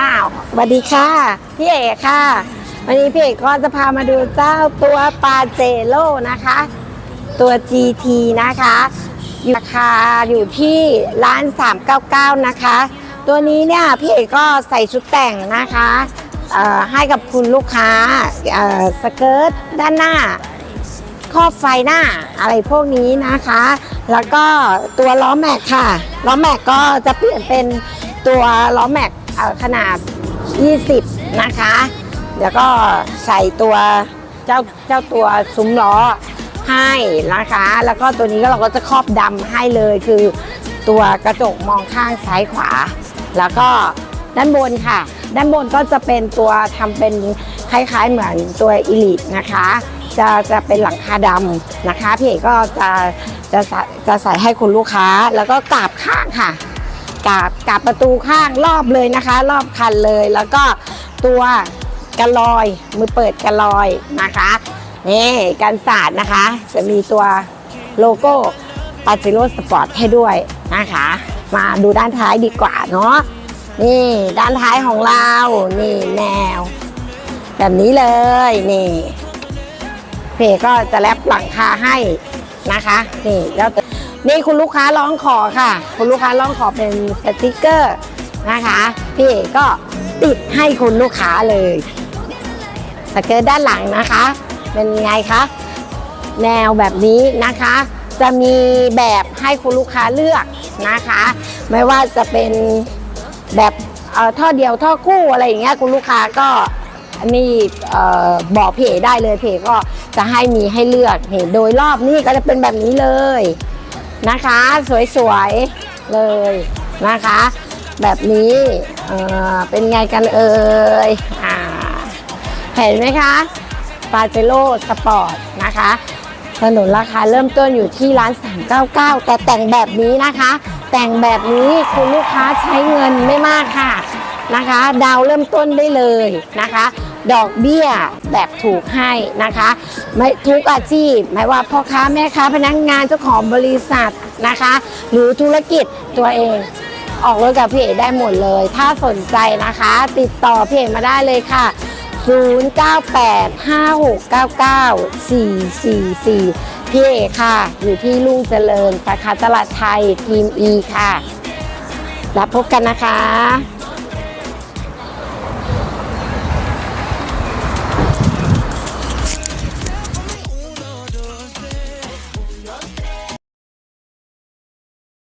อ้าวสวัสดีค่ะ พี่เอกค่ะ วันนี้พี่เอกก็จะพามาดูเจ้าตัวปาเจโร่นะคะ ตัว GT นะคะอยู่ราคาอยู่ที่ร้าน399 นะคะ ตัวนี้เนี่ยพี่เอกก็ใส่ชุดแต่งนะคะให้กับคุณลูกค้าสเกิร์ตด้านหน้า ครอบไฟหน้าอะไรพวกนี้นะคะ แล้วก็ตัวล้อแม็กค่ะ ล้อแม็กก็จะเปลี่ยนเป็นตัวล้อแม็กขนาด 20 นะคะ เดี๋ยวก็ใส่ตัวเจ้าเจ้าตัวซุ้มล้อให้นะคะ แล้วก็ตัวนี้ก็เราก็จะครอบดำให้เลยคือตัวกระจกมองข้างซ้ายขวา แล้วก็ด้านบนค่ะ ด้านบนก็จะเป็นตัวทำเป็นคล้ายๆเหมือนตัวอีลิทนะคะ จะจะเป็นหลังคาดำนะคะ พี่เอกก็จะจะใส่จะใส่ให้คุณลูกค้าแล้วก็กราบข้างค่ะกาบกาบประตูข้างรอบเลยนะคะ รอบคันเลยแล้วก็ตัวกันลอยมือเปิดกันลอยนะคะนี่กันสาดนะคะ จะมีตัวโลโก้ปาจิโร่สปอร์ตให้ด้วยนะคะ มาดูด้านท้ายดีกว่าเนาะนี่ด้านท้ายของเรา นี่แนว แบบนี้เลยนี่ พก็จะแลบหลังคาให้นะคะนี่แล้วนี่คุณลูกค้าร้องขอค่ะ คุณลูกค้าร้องขอเป็นสติกเกอร์นะคะพี่เอก็ติดให้คุณลูกค้าเลยสเกิร์ตด้านหลังนะคะ เป็นไงคะแนวแบบนี้นะคะ จะมีแบบให้คุณลูกค้าเลือกนะคะ ไม่ว่าจะเป็นแบบเอ่อท่อเดียวท่อคู่อะไรอย่างเงี้ยคุณลูกค้าก็ อันนี้บอกเพจได้เลยเพจก็จะให้มีให้เลือกนี่โดยรอบนี่ก็จะเป็นแบบนี้เลยนะคะ สวยๆเลยนะคะ แบบนี้เเป็นไงกันเอ่ยอเห็นไหมคะปาเจโร่สปอร์ตนะคะถนนราคาเริ่มต้นอยู่ที่ร้าน 399 แต่แต่งแบบนี้นะคะ แต่งแบบนี้คุณลูกค้าใช้เงินไม่มากค่ะ นะคะ ดาวเริ่มต้นได้เลยนะคะ ดอกเบี้ยแบบถูกให้นะคะไม่ทุกอาชีพไม่ว่าพ่อค้าแม่ค้าพนักงานเจ้าของบริษัทนะคะ หรือธุรกิจตัวเองออกรถกับพี่เอกได้หมดเลย ถ้าสนใจนะคะ ติดต่อพี่เอกมาได้เลยค่ะ 0985699444 พี่เอกค่ะ อยู่ที่ลุงเจริญสาขาตลาดไทยทีม E ค่ะแล้วพบกันนะคะ